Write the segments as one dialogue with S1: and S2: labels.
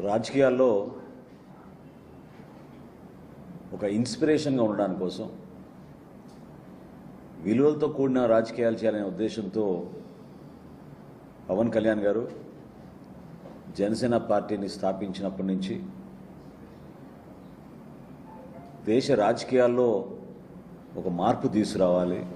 S1: రాజకీయాల్లో ఒక ఇన్స్పిరేషన్గా ఉండడానికి కోసం విలువలతో కూడిన రాజకీయాలు చేయాలనే ఉద్దేశంతో పవన్ కళ్యాణ్ గారు జనసేన పార్టీని స్థాపించినప్పటి నుంచి దేశ రాజకీయాల్లో ఒక మార్పు తీసుకురావాలి.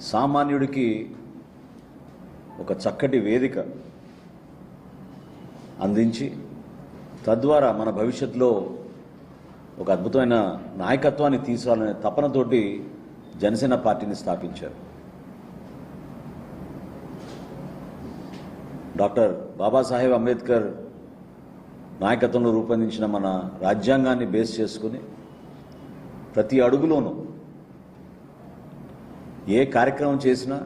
S1: సామాన్యుడికి ఒక చక్కటి వేదిక అందించి తద్వారా మన భవిష్యత్తులో ఒక అద్భుతమైన నాయకత్వాన్ని తీసుకోవాలనే తపనతోటి జనసేన పార్టీని స్థాపించారు. డాక్టర్ బాబాసాహెబ్ అంబేద్కర్ నాయకత్వంలో రూపొందించిన మన రాజ్యాంగాన్ని బేస్ చేసుకుని ప్రతి అడుగులోనూ ఏ కార్యక్రమం చేసినా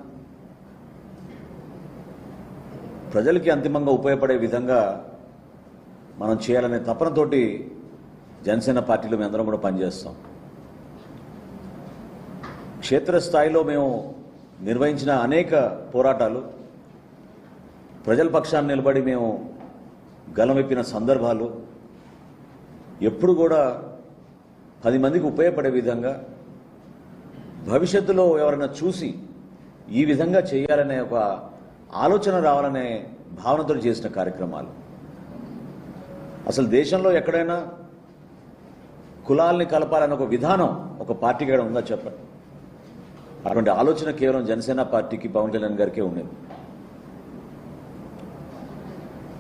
S1: ప్రజలకి అంతిమంగా ఉపయోగపడే విధంగా మనం చేయాలనే తపనతోటి జనసేన పార్టీలో మేమందరం కూడా పనిచేస్తాం. క్షేత్రస్థాయిలో మేము నిర్వహించిన అనేక పోరాటాలు ప్రజల పక్షాన్ని నిలబడి మేము గలమెప్పిన సందర్భాలు ఎప్పుడు కూడా పది మందికి ఉపయోగపడే విధంగా భవిష్యత్తులో ఎవరైనా చూసి ఈ విధంగా చేయాలనే ఒక ఆలోచన రావాలనే భావనతో చేసిన కార్యక్రమాలు. అసలు దేశంలో ఎక్కడైనా కులాల్ని కలపాలని ఒక విధానం ఒక పార్టీకి కూడా ఉందా చెప్పండి. అటువంటి ఆలోచన కేవలం జనసేన పార్టీకి పవన్ కళ్యాణ్ గారికే ఉండేది.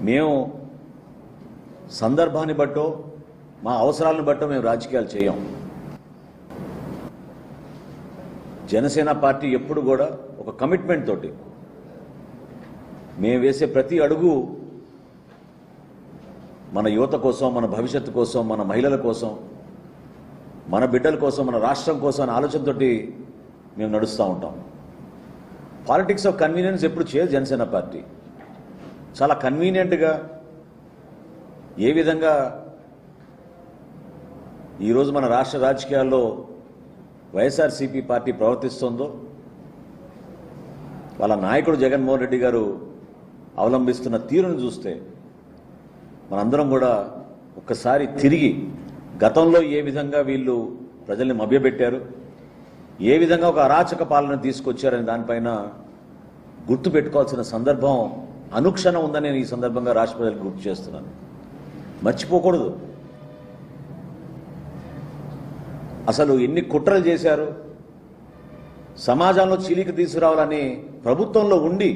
S1: మేము సందర్భాన్ని బట్టో మా అవసరాలను బట్టో మేము రాజకీయాలు చేయం. జనసేన పార్టీ ఎప్పుడు కూడా ఒక కమిట్మెంట్ తోటి మేము వేసే ప్రతి అడుగు మన యువత కోసం మన భవిష్యత్తు కోసం మన మహిళల కోసం మన బిడ్డల కోసం మన రాష్ట్రం కోసం అనే ఆలోచనతోటి మేము నడుస్తూ ఉంటాం. పాలిటిక్స్ ఆఫ్ కన్వీనియన్స్ ఎప్పుడు చేయదు జనసేన పార్టీ. చాలా కన్వీనియంట్గా ఏ విధంగా ఈరోజు మన రాష్ట్ర రాజకీయాల్లో వైఎస్ఆర్సీపీ పార్టీ ప్రవర్తిస్తుందో వాళ్ళ నాయకుడు జగన్మోహన్ రెడ్డి గారు అవలంబిస్తున్న తీరును చూస్తే మనందరం కూడా ఒక్కసారి తిరిగి గతంలో ఏ విధంగా వీళ్ళు ప్రజల్ని మభ్యపెట్టారు ఏ విధంగా ఒక అరాచక పాలన తీసుకొచ్చారనే దానిపైన గుర్తుపెట్టుకోవాల్సిన సందర్భం అనుక్షణం ఉందని నేను ఈ సందర్భంగా రాష్ట్ర ప్రజలకు గుర్తు చేస్తున్నాను. మర్చిపోకూడదు. అసలు ఎన్ని కుట్రలు చేశారు సమాజంలో చీలిక తీసుకురావాలని ప్రభుత్వంలో ఉండి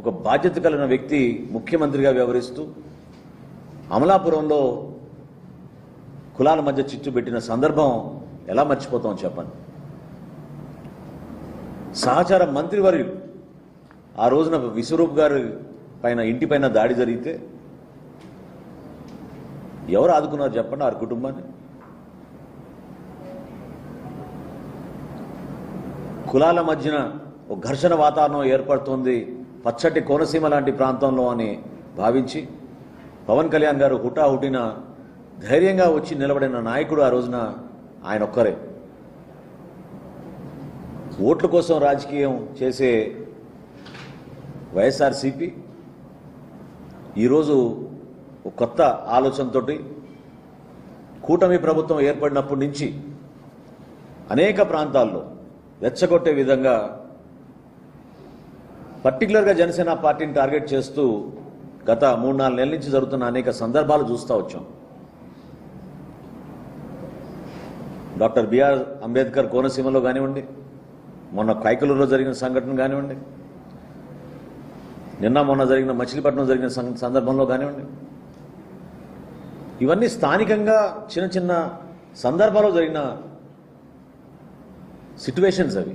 S1: ఒక బాధ్యత కలిగిన వ్యక్తి ముఖ్యమంత్రిగా వ్యవహరిస్తూ అమలాపురంలో కులాల మధ్య చిచ్చు పెట్టిన సందర్భం ఎలా మర్చిపోతాం చెప్పండి? సహచార మంత్రివర్యులు ఆ రోజున విశ్వరూప్ గారి పైన ఇంటి పైన దాడి జరిగితే ఎవరు ఆదుకున్నారు చెప్పండి ఆ కుటుంబాన్ని? కులాల మధ్యన ఒక ఘర్షణ వాతావరణం ఏర్పడుతుంది. పచ్చటి కోనసీమ లాంటి ప్రాంతంలో అని భావించి పవన్ కళ్యాణ్ గారు హుటాహుటిన ధైర్యంగా వచ్చి నిలబడిన నాయకుడు ఆ రోజున ఆయన ఒక్కరే. ఓట్ల కోసం రాజకీయం చేసే వైఎస్ఆర్సిపి ఈరోజు ఒక కొత్త ఆలోచనతోటి కూటమి ప్రభుత్వం ఏర్పడినప్పటి నుంచి అనేక ప్రాంతాల్లో రెచ్చగొట్టే విధంగా పర్టికులర్గా జనసేన పార్టీని టార్గెట్ చేస్తూ గత మూడు నాలుగు నెలల నుంచి జరుగుతున్న అనేక సందర్భాలు చూస్తూ వచ్చాం. డాక్టర్ బిఆర్ అంబేద్కర్ కోనసీమలో కానివ్వండి మొన్న కైకలూరులో జరిగిన సంఘటన కానివ్వండి నిన్న మొన్న జరిగిన మచిలీపట్నం జరిగిన సం- సందర్భంలో కానివ్వండి ఇవన్నీ స్థానికంగా చిన్న చిన్న సందర్భాల్లో జరిగిన సిట్యువేషన్స్ అవి.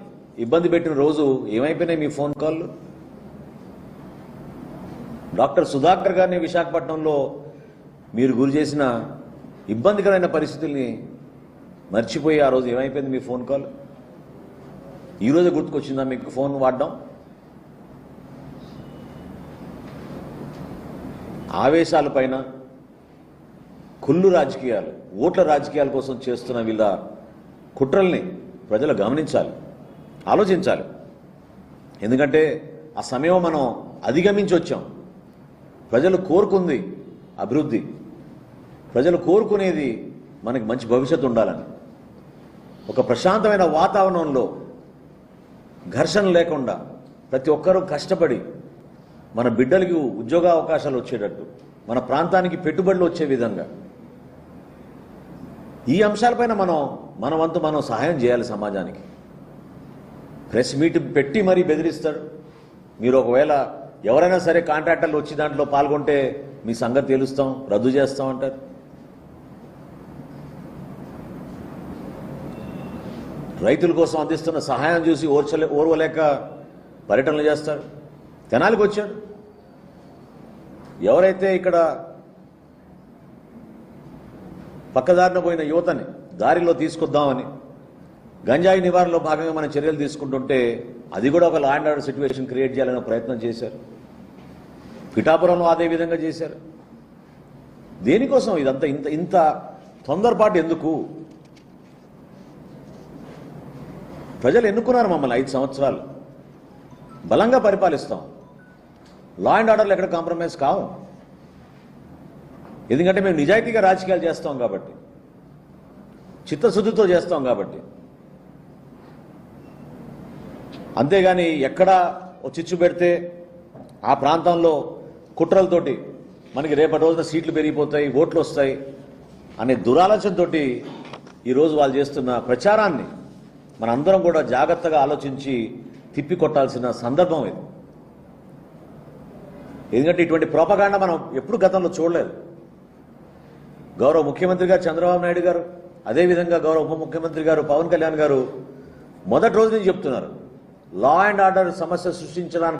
S1: ఇబ్బంది పెట్టిన రోజు ఏమైపోయినాయి మీ ఫోన్ కాల్లు? డాక్టర్ సుధాకర్ గారిని విశాఖపట్నంలో మీరు గురి చేసిన ఇబ్బందికరమైన పరిస్థితుల్ని మర్చిపోయి ఆ రోజు ఏమైపోయింది మీ ఫోన్ కాల్? ఈరోజు గుర్తుకొచ్చిందా మీకు ఫోన్ వాడడం? ఆవేశాలపైన కుళ్ళు రాజకీయాలు ఓట్ల రాజకీయాల కోసం చేస్తున్న వీళ్ళ కుట్రల్ని ప్రజలు గమనించాలి. ఆలోచించాలి. ఎందుకంటే ఆ సమయం మనం అధిగమించి వచ్చాం ప్రజలు కోరుకుంది అభివృద్ధి. ప్రజలు కోరుకునేది మనకి మంచి భవిష్యత్తు ఉండాలని. ఒక ప్రశాంతమైన వాతావరణంలో ఘర్షణ లేకుండా ప్రతి ఒక్కరూ కష్టపడి మన బిడ్డలకి ఉద్యోగ అవకాశాలు వచ్చేటట్టు మన ప్రాంతానికి పెట్టుబడులు వచ్చే విధంగా ఈ అంశాలపైన మనం మన వంతు మనం సహాయం చేయాలి సమాజానికి. ప్రెస్ మీట్ పెట్టి మరీ బెదిరిస్తాడు మీరు ఒకవేళ ఎవరైనా సరే కాంట్రాక్టర్లు వచ్చి దాంట్లో పాల్గొంటే మీ సంగతి తెలుస్తాం రద్దు చేస్తాం అంటారు. రైతుల కోసం అందిస్తున్న సహాయం చూసి ఓర్చలే ఓర్వలేక పర్యటనలు చేస్తారు. తెనాలికి వచ్చాడు ఎవరైతే ఇక్కడ పక్కదారిన పోయిన యువతని దారిలో తీసుకొద్దామని గంజాయి నివారణలో భాగంగా మనం చర్యలు తీసుకుంటుంటే అది కూడా ఒక law and order situation create చేయాలనే ప్రయత్నం చేశారు. పిఠాపురంలో అదే విధంగా చేశారు. దేనికోసం ఇదంతా ఇంత ఇంత తొందరపాటు ఎందుకు? ప్రజలు ఎన్నుకున్నారు మమ్మల్ని ఐదు సంవత్సరాలు. బలంగా పరిపాలిస్తాం. లా అండ్ ఆర్డర్లు ఎక్కడ కాంప్రమైజ్ కావు. ఎందుకంటే మేము నిజాయితీగా రాజకీయాలు చేస్తాం కాబట్టి చిత్తశుద్ధితో చేస్తాం కాబట్టి. అంతేగాని ఎక్కడ చిచ్చు పెడితే ఆ ప్రాంతంలో కుట్రలతోటి మనకి రేపటి రోజున సీట్లు పెరిగిపోతాయి ఓట్లు వస్తాయి అనే దురాలోచనతోటి ఈరోజు వాళ్ళు చేస్తున్న ప్రచారాన్ని మనందరం కూడా జాగ్రత్తగా ఆలోచించి తిప్పి కొట్టాల్సిన సందర్భం ఇది. ఎందుకంటే ఇటువంటి ప్రోపగాండ మనం ఎప్పుడు గతంలో చూడలేదు. గౌరవ ముఖ్యమంత్రి గారు చంద్రబాబు నాయుడు గారు అదేవిధంగా గౌరవ ఉప ముఖ్యమంత్రి గారు పవన్ కళ్యాణ్ గారు మొదటి రోజు నుంచి చెప్తున్నారు. లా అండ్ ఆర్డర్ సమస్య సృష్టించడానికి